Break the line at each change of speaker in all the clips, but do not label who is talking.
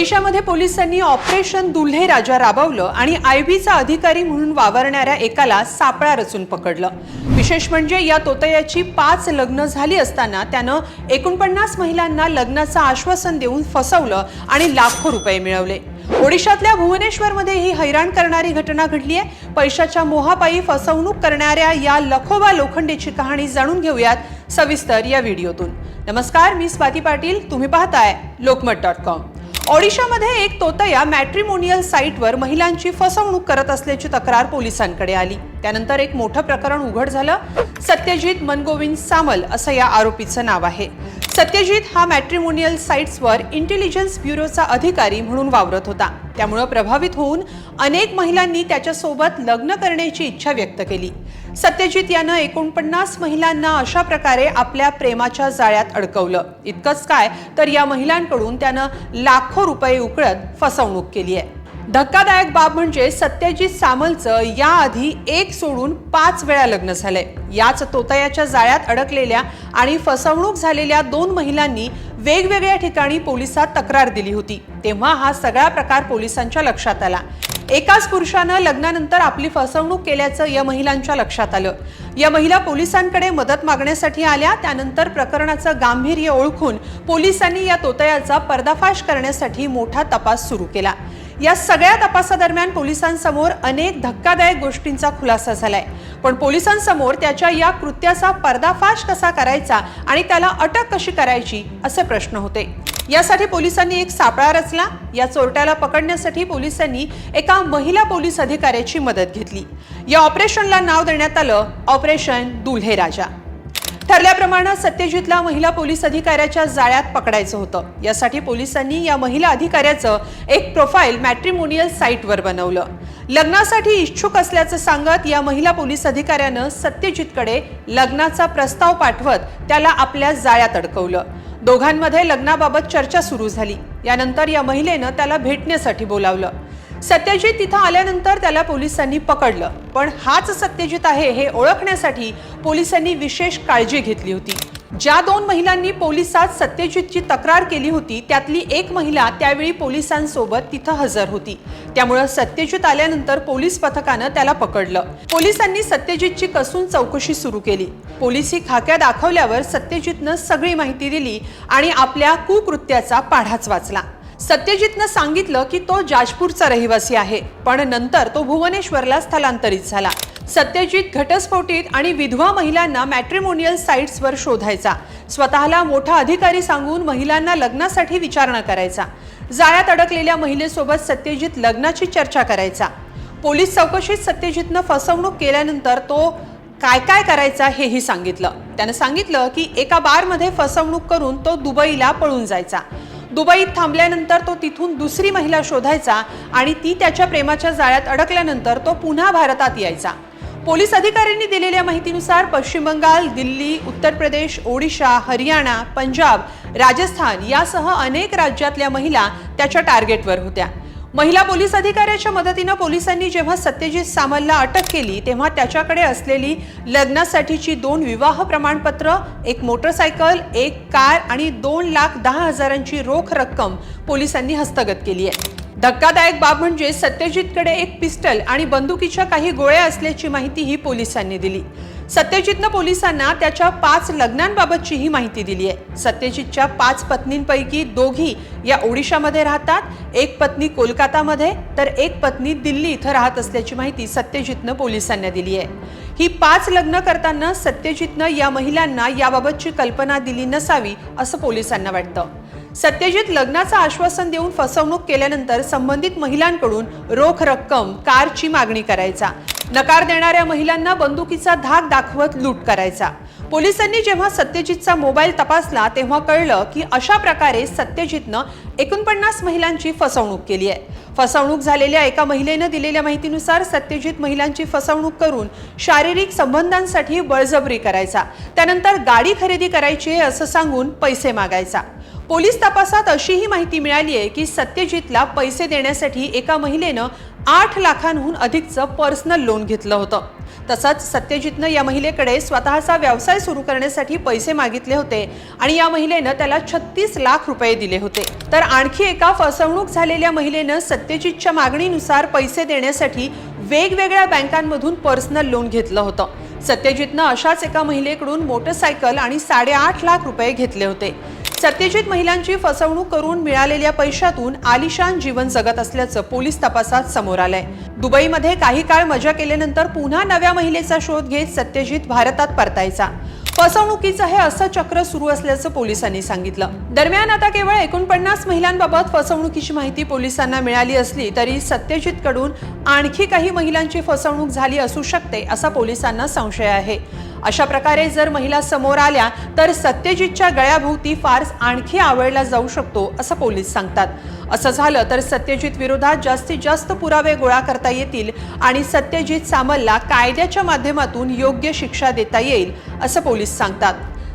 ओडिशामध्ये पोलिसांनी ऑपरेशन दुल्हे राजा राबवलं आणि आयबीचा अधिकारी म्हणून वावरणाऱ्या एकाला सापळा रचून पकडलं. विशेष म्हणजे या तोतयाची पाच लग्न झाली असताना त्यानं एकोणपन्नास महिलांना लग्नाचं आश्वासन देऊन फसवलं आणि लाखो रुपये मिळवले. ओडिशातल्या भुवनेश्वरमध्ये ही हैराण करणारी घटना घडली आहे. पैशाच्या मोहापायी फसवणूक करणाऱ्या या लखोबा लोखंडेची कहाणी जाणून घेऊयात सविस्तर या व्हिडिओतून. नमस्कार मी स्वाती पाटील. तुम्ही पाहताय लोकमत डॉट कॉम. ओडिशामध्ये एक तोतया मॅट्रिमोनियल साईटवर महिलांची फसवणूक करत असल्याची तक्रार पोलिसांकडे आली. त्यानंतर एक मोठं प्रकरण उघड झालं. सत्यजित मनगोविंद सामल असं या आरोपीचं नाव आहे. सत्यजित हा मॅट्रिमोनियल साईट्सवर इंटेलिजन्स ब्युरोचा अधिकारी म्हणून वावरत होता. त्यामुळं प्रभावित होऊन अनेक महिलांनी त्याच्यासोबत लग्न करण्याची इच्छा व्यक्त केली. सत्यजित यानं एकोणपन्नास महिलांना अशा प्रकारे आपल्या प्रेमाच्या जाळ्यात अडकवलं. इतकंच काय तर या महिलांकडून त्यानं लाखो रुपये उकळत फसवणूक केली आहे. धक्कादायक बाब म्हणजे सत्यजित सामलचं याआधी एक सोडून पाच वेळा लग्न झालंय. याच तोतयाच्या जाळ्यात अडकलेल्या आणि फसवणूक झालेल्या दोन महिलांनी वेगवेगळ्या ठिकाणी पोलिसात तक्रार दिली होती. तेव्हा हा सगळा प्रकार पोलिसांच्या लक्षात आला. एकाच पुरुषानं लग्नानंतर आपली फसवणूक केल्याचं या महिलांच्या लक्षात आलं. या महिला पोलिसांकडे मदत मागण्यासाठी आल्या त्यानंतर प्रकरणाचं गांभीर्य ओळखून पोलिसांनी या तोतयाचा पर्दाफाश करण्यासाठी मोठा तपास सुरू केला. या सगळ्या तपासादरम्यान पोलिसांसमोर अनेक धक्कादायक गोष्टींचा खुलासा झालाय. पण पोलिसांसमोर त्याच्या या कृत्याचा पर्दाफाश कसा करायचा आणि त्याला अटक कशी करायची असे प्रश्न होते. यासाठी पोलिसांनी एक सापळा रचला. या चोरट्याला पकडण्यासाठी पोलिसांनी एका महिला पोलीस अधिकाऱ्याची मदत घेतली. या ऑपरेशनला नाव देण्यात आलं ऑपरेशन दुल्हे राजा ठरल्याप्रमाणे सत्यजितला महिला पोलीस अधिकाऱ्याच्या जाळ्यात पकडायचं होतं. यासाठी पोलिसांनी या महिला अधिकाऱ्याचं एक प्रोफाईल मॅट्रिमोनियल साईटवर बनवलं. लग्नासाठी इच्छुक असल्याचं सांगत या महिला पोलीस अधिकाऱ्यानं सत्यजितकडे लग्नाचा प्रस्ताव पाठवत त्याला आपल्या जाळ्यात अडकवलं. दोघांमध्ये लग्नाबाबत चर्चा सुरू झाली. यानंतर या महिलेनं त्याला भेटण्यासाठी बोलावलं. सत्यजित तिथं आल्यानंतर त्याला पोलिसांनी पकडलं. पण हाच सत्यजित आहे हे ओळखण्यासाठी पोलिसांनी विशेष काळजी घेतली होती. ज्या दोन महिलांनी पोलिसात सत्यजितची तक्रार केली होती त्यातली एक महिला त्यावेळी पोलिसांसोबत तिथं हजर होती. त्यामुळं सत्यजित आल्यानंतर पोलीस पथकानं त्याला पकडलं. पोलिसांनी सत्यजितची कसून चौकशी सुरू केली. पोलिसी खाक्या दाखवल्यावर सत्यजितनं सगळी माहिती दिली आणि आपल्या कुकृत्याचा पाढाच वाचला. सत्यजितनं सांगितलं की तो जाजपूरचा रहिवासी आहे पण नंतर तो भुवनेश्वरला स्थलांतरित झाला. सत्यजित घटस्फोटीत आणि विधवा महिलांना मॅट्रिमोनियल साईट्सवर शोधायचा. स्वतःला मोठा अधिकारी सांगून महिलांना लग्नासाठी विचारणा करायचा. जाळ्यात अडकलेल्या महिलेसोबत सत्यजित लग्नाची चर्चा करायचा. पोलीस चौकशीत सत्यजितनं फसवणूक केल्यानंतर तो काय काय करायचा हेही सांगितलं. त्यानं सांगितलं की एका बारमध्ये फसवणूक करून तो दुबईला पळून जायचा. दुबईत थांबल्यानंतर तो तिथून दुसरी महिला शोधायचा आणि ती त्याच्या प्रेमाच्या जाळ्यात अडकल्यानंतर तो पुन्हा भारतात यायचा. पोलीस अधिकाऱ्यांनी दिलेल्या माहितीनुसार पश्चिम बंगाल दिल्ली उत्तर प्रदेश ओडिशा हरियाणा पंजाब राजस्थान यासह अनेक राज्यातल्या महिला त्याच्या टार्गेटवर होत्या. महिला पोलीस अधिकाऱ्याच्या मदतीनं पोलिसांनी जेव्हा सत्यजित सामलला अटक केली तेव्हा त्याच्याकडे असलेली लग्नासाठीची दोन विवाह प्रमाणपत्र एक मोटरसायकल एक कार आणि दोन लाख दहा हजारांची रोख रक्कम पोलिसांनी हस्तगत केली आहे. धक्कादायक बाब म्हणजे सत्यजितकडे एक पिस्टल आणि बंदुकीच्या काही गोळ्या असल्याची माहितीही पोलिसांनी दिली. सत्यजितनं पोलिसांना त्याच्या पाच लग्नांबाबतचीही माहिती दिली आहे. सत्यजितच्या पाच पत्नींपैकी दोघी या ओडिशामध्ये राहतात. एक पत्नी कोलकातामध्ये तर एक पत्नी दिल्ली इथं राहत असल्याची माहिती सत्यजितनं पोलिसांना दिली आहे. ही पाच लग्न करताना सत्यजितनं या महिलांना याबाबतची कल्पना दिली नसावी असं पोलिसांना वाटतं. सत्यजित लग्नाचं आश्वासन देऊन फसवणूक केल्यानंतर संबंधित महिलांकडून रोख रक्कम कारची मागणी करायचा. नकार देणाऱ्या महिलांना बंदुकीचा धाक दाखवत लूट करायचा. पोलिसांनी जेव्हा सत्यजितचा मोबाईल तपासला तेव्हा कळलं की अशा प्रकारे सत्यजितनं एकोणपन्नास महिलांची फसवणूक केली आहे. फसवणूक झालेल्या एका महिलेनं दिलेल्या माहितीनुसार सत्यजित महिलांची फसवणूक करून शारीरिक संबंधांसाठी बळजबरी करायचा. त्यानंतर गाडी खरेदी करायची आहे असं सांगून पैसे मागायचा. पोलीस तपासात अशीही माहिती मिळाली आहे की सत्यजितला पैसे देण्यासाठी एका महिलेनं आठ लाखांहून अधिकचं पर्सनल लोन घेतलं होतं. तसंच सत्यजितनं या महिलेकडे स्वतःचा व्यवसाय सुरू करण्यासाठी पैसे मागितले होते आणि या महिलेनं त्याला छत्तीस लाख रुपये दिले होते. तर आणखी एका फसवणूक झालेल्या महिलेनं सत्यजितच्या मागणीनुसार पैसे देण्यासाठी वेगवेगळ्या बँकांमधून पर्सनल लोन घेतलं होतं. सत्यजितनं अशाच एका महिलेकडून मोटरसायकल आणि साडेआठ लाख रुपये घेतले होते. सत्यजित महिलांची फसवणूक करून मिळालेल्या पैशातून आलिशान जीवन जगत असल्याचं पोलीस तपासात समोर आलंय. दुबईमध्ये काही काळ मजा केल्यानंतर पुन्हा नव्या महिलेचा शोध घेत सत्यजित भारतात परतायचा. फसवणुकीचं हे असं चक्र सुरू असल्याचं पोलिसांनी सांगितलं. दरम्यान आता केवळ एकोणपन्नास महिलांबाबत फसवणुकीची माहिती पोलिसांना मिळाली असली तरी सत्यजित कडून आणखी काही महिलांची फसवणूक झाली असू शकते असा पोलिसांना संशय आहे. अशा प्रकारे जर महिला समोर आल्या तर सत्यजितच्या गळ्याभोवती फार आणखी आवळला जाऊ शकतो असं पोलीस सांगतात. असं झालं तर सत्यजित विरोधात जास्तीत जास्त पुरावे गोळा करता येतील आणि सत्यजित सामलला कायद्याच्या माध्यमातून योग्य शिक्षा देता येईल असं पोलीस सांगतात.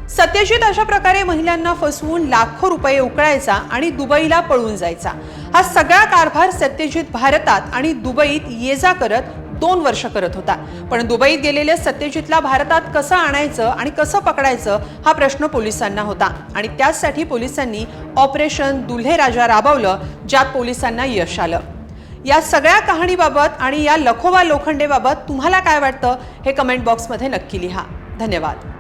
सत्यजित अशा प्रकारे महिलांना फसवून लाखो रुपये उकळायचा आणि दुबईला पळून जायचा. हा सगळा कारभार सत्यजित भारतात आणि दुबईत ये जा करत दोन वर्ष करत होता. पण दुबईत गेलेल्या सत्यजितला भारतात कसं आणायचं आणि कसं पकडायचं हा प्रश्न पोलिसांना होता. आणि त्याचसाठी पोलिसांनी ऑपरेशन दुल्हे राजा राबवलं ज्यात पोलिसांना यश आलं. या सगळ्या कहाणीबाबत आणि या लखोबा लोखंडेबाबत तुम्हाला काय वाटतं? हे कमेंट बॉक्समध्ये नक्की लिहा. धन्यवाद.